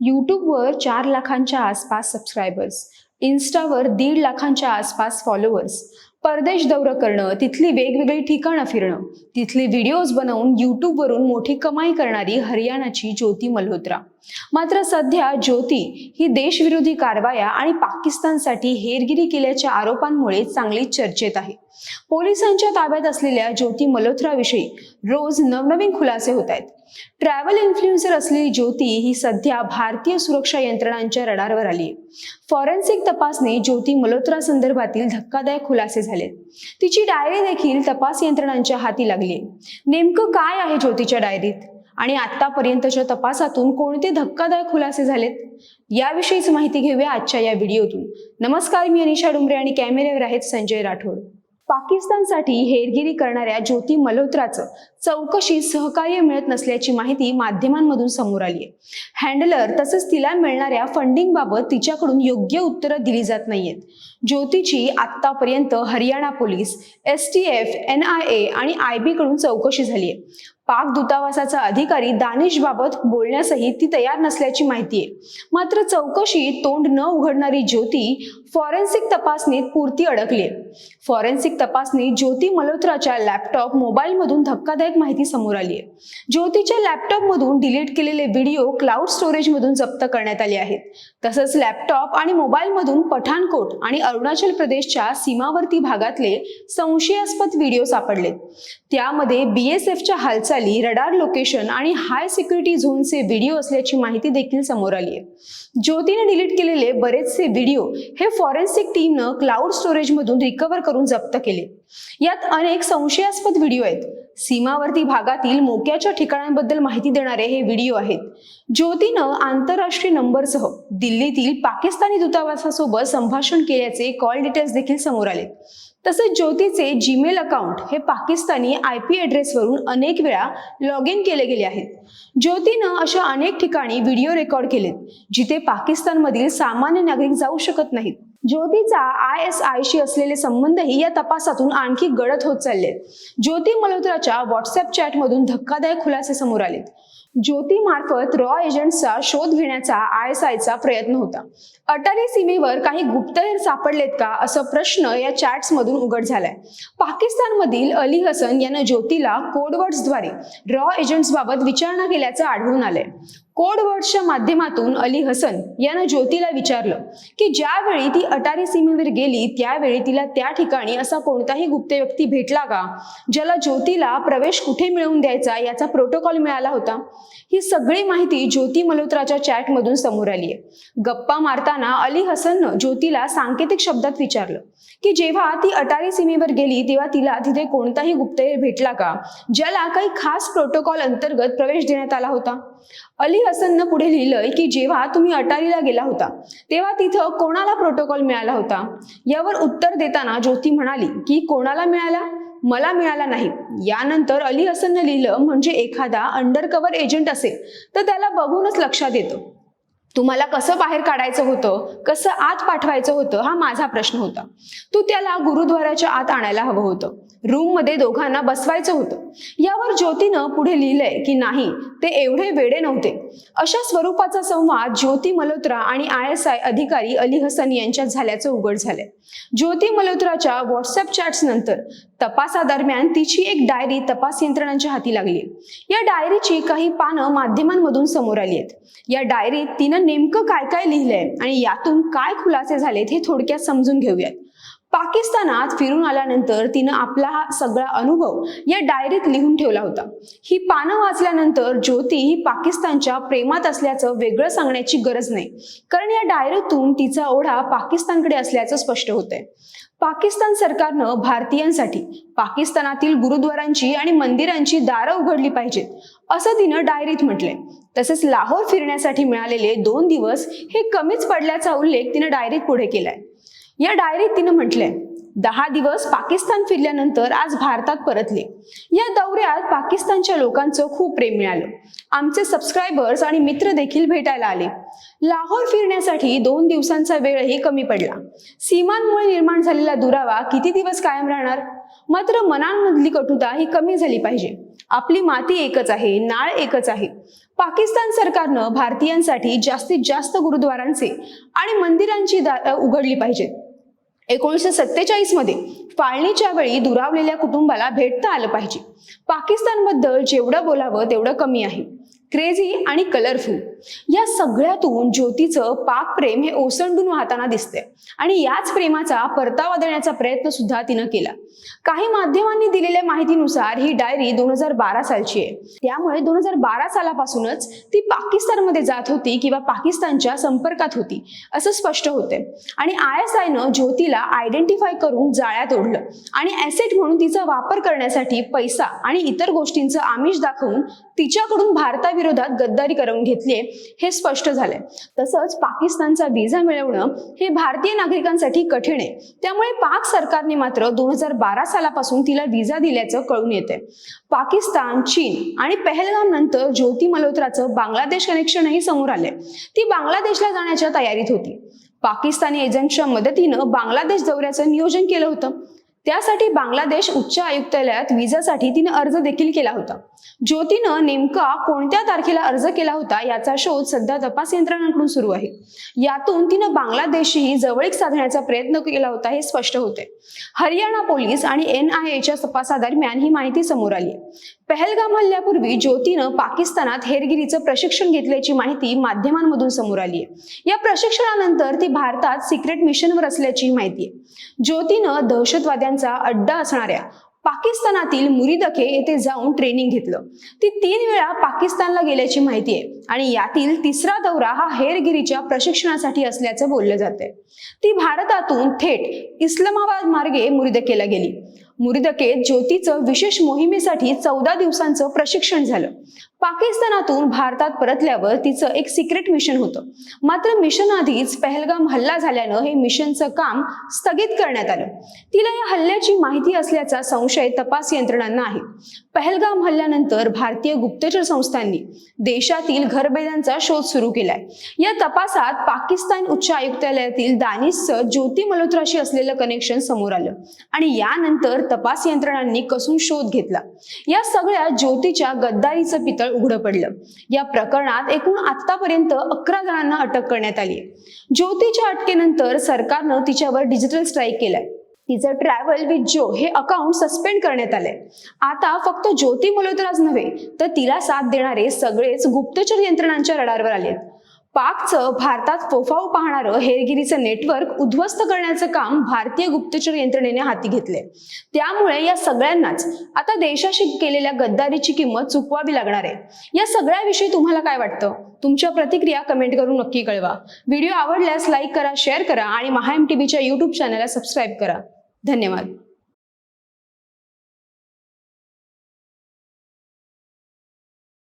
यूट्यूबवर चार लाखांच्या आसपास सबस्क्रायबर्स इन्स्टावर दीड लाखांच्या आसपास फॉलोअर्स परदेश दौरं करणं तिथली वेगवेगळी ठिकाणं फिरणं तिथली व्हिडिओज बनवून यूट्यूबवरून मोठी कमाई करणारी हरियाणाची ज्योती मल्होत्रा. मात्र सध्या ज्योती ही देशविरोधी कारवाया आणि पाकिस्तानसाठी हेरगिरी केल्याच्या आरोपांमुळे चांगली चर्चेत आहे. पोलिसांच्या ताब्यात असलेल्या ज्योती मल्होत्राविषयी रोज नवनवीन खुलासे होत आहेत. ट्रॅव्हल इन्फ्लुएन्सर असलेली ज्योती ही सध्या भारतीय सुरक्षा यंत्रणांच्या रडारवर आली. आहे फॉरेन्सिक तपासने ज्योती मल्होत्रा संदर्भातील धक्कादायक खुलासे झालेत. तिची डायरी देखील तपास यंत्रणांच्या हाती लागली. नेमकं काय आहे ज्योतीच्या डायरीत आणि आतापर्यंतच्या तपासातून कोणते धक्कादायक खुलासे झालेत? याविषयीच माहिती घेऊया आजच्या या व्हिडिओतून. नमस्कार मी अनिशा डुमरे आणि कॅमेऱ्यावर आहेत संजय राठोड. पाकिस्तानसाठी हेरगिरी करणाऱ्या ज्योती मल्होत्राचं चौकशी सहकार्य मिळत नसल्याची माहिती माध्यमांमधून समोर आली आहे हँडलर तसंच तिला मिळणाऱ्या फंडिंग बाबत तिच्याकडून योग्य उत्तरं दिली जात नाहीयेत. ज्योतीची आतापर्यंत Haryana police S T F N I A आणि आय बी कडून चौकशी झाली आहे पाक दूतावासाचा अधिकारी दानिश बाबत बोलण्यासही ती तयार नसल्याची माहिती आहे. मात्र चौकशीत तोंड न उघडणारी ज्योती फॉरेन्सिक तपासणीत पुरती अडकली फॉरेन्सिक तपासणीत ज्योती मल्होत्राच्या लॅपटॉप मोबाईलमधून धक्कादायक माहिती समोर आली आहे. ज्योतीच्या लॅपटॉपमधून डिलीट केलेले व्हिडिओ क्लाउड स्टोरेजमधून जप्त करण्यात आले आहेत. तसंच लॅपटॉप आणि मोबाईलमधून पठाणकोट आणि अरुणाचल प्रदेशच्या सीमावर्ती भागातले संशयास्पद व्हिडिओ सापडले त्यामध्ये बीएसएफच्या हालचाली रडार लोकेशन आणि हाय सिक्युरिटी झोनचे व्हिडिओ असल्याची माहिती देखील समोर आली आहे. ज्योतीने डिलीट केलेले बरेचसे व्हिडिओ हे फॉरेन्सिक टीमनं क्लाउड स्टोरेजमधून रिकव्हर करून जप्त केले. यात अनेक संशयास्पद व्हिडिओ आहेत. सीमावर्ती भागातील मोक्याच्या ठिकाणांबद्दल माहिती देणारे हे व्हिडिओ आहेत. ज्योतीनं आंतरराष्ट्रीय नंबरसह दिल्लीतील पाकिस्तानी दूतावासासोबत संभाषण केल्याचे कॉल डिटेल्स देखील समोर आले. तसेच ज्योतीचे जीमेल अकाउंट हे पाकिस्तानी आय पी ॲड्रेसवरून अनेक वेळा लॉग इन केले गेले आहेत. ज्योतीनं अशा अनेक ठिकाणी व्हिडिओ रेकॉर्ड केलेत जिथे पाकिस्तानमधील सामान्य नागरिक जाऊ शकत नाहीत. ज्योतीचा आय एस आयशी असलेले संबंधही या तपासातून आणखी गडद होत चालले ज्योती मल्होत्राच्या व्हॉट्सअप चॅटमधून धक्कादायक खुलासे समोर आलेत. ज्योती मार्फत रॉ एजंट्सचा शोध घेण्याचा आय एस आयचा प्रयत्न होता. अटारी सीमेवर काही गुप्तहेर सापडलेत का? असा प्रश्न या चॅट्स मधून उघड झालाय. पाकिस्तानमधील अली हसन यानं ज्योतीला कोडवर्ड्सद्वारे रॉ एजंट्स बाबत विचारणा केल्याचं आढळून आलंय. कोडवर्ड्सच्या माध्यमातून अली हसन यानं ज्योतीला विचारलं की ज्यावेळी ती अटारी सीमेवर गेली त्यावेळी तिला त्या ठिकाणी असा कोणताही गुप्त व्यक्ती भेटला का? ज्याला ज्योतीला प्रवेश कुठे मिळवून द्यायचा याचा प्रोटोकॉल मिळाला होता? ही सगळी माहिती ज्योती मल्होत्राच्या चॅटमधून समोर आली आहे. गप्पा मारताना अली हसननं ज्योतीला सांकेतिक शब्दात विचारलं की जेव्हा ती अटारी सीमेवर गेली तेव्हा तिला तिथे कोणताही गुप्तहेर भेटला का? ज्याला काही खास प्रोटोकॉल अंतर्गत प्रवेश देण्यात आला होता? अली हसननं पुढे लिहिलंय की जेव्हा तुम्ही अटारीला गेला होता तेव्हा तिथं कोणाला प्रोटोकॉल मिळाला होता? यावर उत्तर देताना ज्योती म्हणाली की कोणाला मिळाला? मला मिळाला नाही. यानंतर अली हसननं लिहिलं म्हणजे एखादा अंडरकवर एजंट असेल तर त्याला बघूनच लक्षात येतं. तुम्हाला कसं बाहेर काढायचं होतं कसं आत पाठवायचं होतं हा माझा प्रश्न होता. तू त्याला गुरुद्वाराच्या आत आणायला हवं होतं. रूममध्ये दोघांना बसवायचं होतं. यावर ज्योतीनं पुढे लिहिलंय की नाही ते एवढे वेडे नव्हते. अशा स्वरूपाचा संवाद ज्योती मल्होत्रा आणि आय एस आय अधिकारी अली हसन यांच्यात झाल्याचं उघड झालंय. ज्योती मल्होत्राच्या व्हॉट्सअप चॅट्स नंतर तपासादरम्यान तिची एक डायरी तपास यंत्रणांच्या हाती लागली. या डायरीची काही पानं माध्यमांमधून समोर आली आहेत. या डायरीत तिनं नेमकं काय काय लिहिलंय आणि यातून काय खुलासे झालेत हे थोडक्यात समजून घेऊयात. पाकिस्तानात फिरून आल्यानंतर तिनं आपला हा सगळा अनुभव या डायरीत लिहून ठेवला होता. ही पानं वाचल्यानंतर ज्योती ही पाकिस्तानच्या प्रेमात असल्याचं वेगळं सांगण्याची गरज नाही. कारण या डायरीतून तिचा ओढा पाकिस्तानकडे असल्याचं स्पष्ट होतंय. पाकिस्तान सरकारनं भारतीयांसाठी पाकिस्तानातील गुरुद्वारांची आणि मंदिरांची दारं उघडली पाहिजेत असं तिनं डायरीत म्हटलंय. तसेच लाहोर फिरण्यासाठी मिळालेले दोन दिवस हे कमीच पडल्याचा उल्लेख तिनं डायरीत पुढे केलाय. या डायरीत तिनं म्हटलंय दहा दिवस पाकिस्तान फिरल्यानंतर आज भारतात परतले. या दौऱ्यात पाकिस्तानच्या लोकांचं खूप प्रेम मिळालं. आमचे सबस्क्रायबर्स आणि मित्र देखील भेटायला आले. लाहोर फिरण्यासाठी दोन दिवसांचा वेळही कमी पडला. सीमांमुळे निर्माण झालेला दुरावा किती दिवस कायम राहणार? मात्र मनांमधली कटुता ही कमी झाली पाहिजे. आपली माती एकच आहे नाळ एकच आहे. पाकिस्तान सरकारनं भारतीयांसाठी जास्तीत जास्त गुरुद्वारांचे आणि मंदिरांची दारं उघडली पाहिजेत. एकोणीसशे सत्तेचाळीसमध्ये फाळणीच्या वेळी दुरावलेल्या कुटुंबाला भेटता आलं पाहिजे. पाकिस्तानबद्दल जेवढं बोलावं तेवढं कमी आहे. क्रेझी आणि कलरफुल या सगळ्यातून ज्योतीचं पाक प्रेम हे ओसंडून वाहताना दिसते आणि याच प्रेमाचा परतावा देण्याचा प्रयत्न सुद्धा तिनं केला. काही माध्यमांनी दिलेल्या माहितीनुसार ही डायरी दोन हजार बारा सालची आहे. त्यामुळे दोन हजार बारा सालापासूनच ती पाकिस्तानमध्ये जात होती किंवा पाकिस्तानच्या संपर्कात होती असं स्पष्ट होते आणि आय एस आयनं ज्योतीला आयडेंटिफाय करून जाळ्यात ओढलं. आणि ऍसेट म्हणून तिचा वापर करण्यासाठी पैसा आणि इतर गोष्टींचं आमिष दाखवून तिच्याकडून भारताविरोधात गद्दारी करून घेतली हे स्पष्ट झालंय. तसंच पाकिस्तानचा व्हिसा मिळवणं हे भारतीय नागरिकांसाठी कठीण आहे. त्यामुळे पाक सरकारने मात्र दोन हजार बारा सालापासून तिला व्हिसा दिल्याचं कळून येते पाकिस्तान चीन आणि पहलगाम नंतर ज्योती मल्होत्राचं बांगलादेश कनेक्शनही समोर आलंय. ती बांगलादेशला जाण्याच्या तयारीत होती. पाकिस्तानी एजंटच्या मदतीनं बांगलादेश दौऱ्याचं नियोजन केलं होतं. त्यासाठी बांगलादेश उच्च आयुक्तालयात विजासाठी तिने अर्ज देखील केला होता. ज्योतीनं नेमका कोणत्या तारखेला अर्ज केला होता याचा शोध सध्या तपास यंत्रणांकडून सुरू आहे. यातून तिनं बांगलादेशशी जवळीक साधण्याचा प्रयत्न केला होता हे स्पष्ट होते. हरियाणा पोलीस आणि एन आय एच्या तपासादरम्यान ही माहिती समोर आली पहलगाम हल्ल्यापूर्वी ज्योतीनं पाकिस्तानात हेरगिरीचं प्रशिक्षण घेतल्याची माहिती माध्यमांमधून समोर आली आहे. या प्रशिक्षणानंतर ती भारतात सिक्रेट मिशनवर असल्याची माहिती आहे. ज्योतीनं दहशतवाद्यांचा अड्डा असणाऱ्या पाकिस्तानातील मुरीदखे येथे जाऊन ट्रेनिंग घेतलं. ती तीन वेळा पाकिस्तानला गेल्याची माहिती आहे आणि यातील तिसरा दौरा हा हेरगिरीच्या प्रशिक्षणासाठी असल्याचं बोललं जाते ती भारतातून थेट इस्लामाबाद मार्गे मुरिदकेला गेली. मुरिदकेत ज्योतीचं विशेष मोहिमेसाठी चौदा दिवसांचं प्रशिक्षण झालं. पाकिस्तानातून भारतात परतल्यावर तिचं एक सिक्रेट मिशन होतं. मात्र मिशन आधीच पहलगाम हल्ला झाल्यानं हे मिशनचं काम स्थगित करण्यात आलं. तिला या हल्ल्याची माहिती असल्याचा संशय तपास यंत्रणांना आहे. पहलगाम हल्ल्यानंतर भारतीय गुप्तचर संस्थांनी देशातील घरबेद्यांचा शोध सुरू केलाय. या तपासात पाकिस्तान उच्च आयुक्तालयातील दानिशचं ज्योती मल्होत्राशी असलेलं कनेक्शन समोर आलं आणि यानंतर तपास यंत्रणांनी कसून शोध घेतला. या सगळ्या ज्योतीच्या गद्दारीचं पितळ उघडं पडलं. या प्रकरणात एकूण आतापर्यंत अकरा जणांना अटक करण्यात आली आहे. ज्योतीच्या अटकेनंतर सरकारनं तिच्यावर डिजिटल स्ट्राईक केलाय. तिचं ट्रॅव्हल विथ जो हे अकाउंट सस्पेंड करण्यात आलंय. आता फक्त ज्योती मल्होत्राच नव्हे तर तिला साथ देणारे सगळेच गुप्तचर यंत्रणांच्या रडारवर आलेत. पाकचं भारतात फोफाव पाहणारं हेरगिरीचं नेटवर्क उद्ध्वस्त करण्याचं काम भारतीय गुप्तचर यंत्रणेने हाती घेतले त्यामुळे या सगळ्यांनाच आता देशाशी केलेल्या गद्दारीची किंमत चुकवावी लागणार आहे. या सगळ्याविषयी तुम्हाला काय वाटतं? तुमच्या प्रतिक्रिया कमेंट करून नक्की कळवा. व्हिडिओ आवडल्यास लाईक करा शेअर करा आणि महाएम टीव्हीच्या युट्यूब चॅनलला सबस्क्राईब करा. धन्यवाद.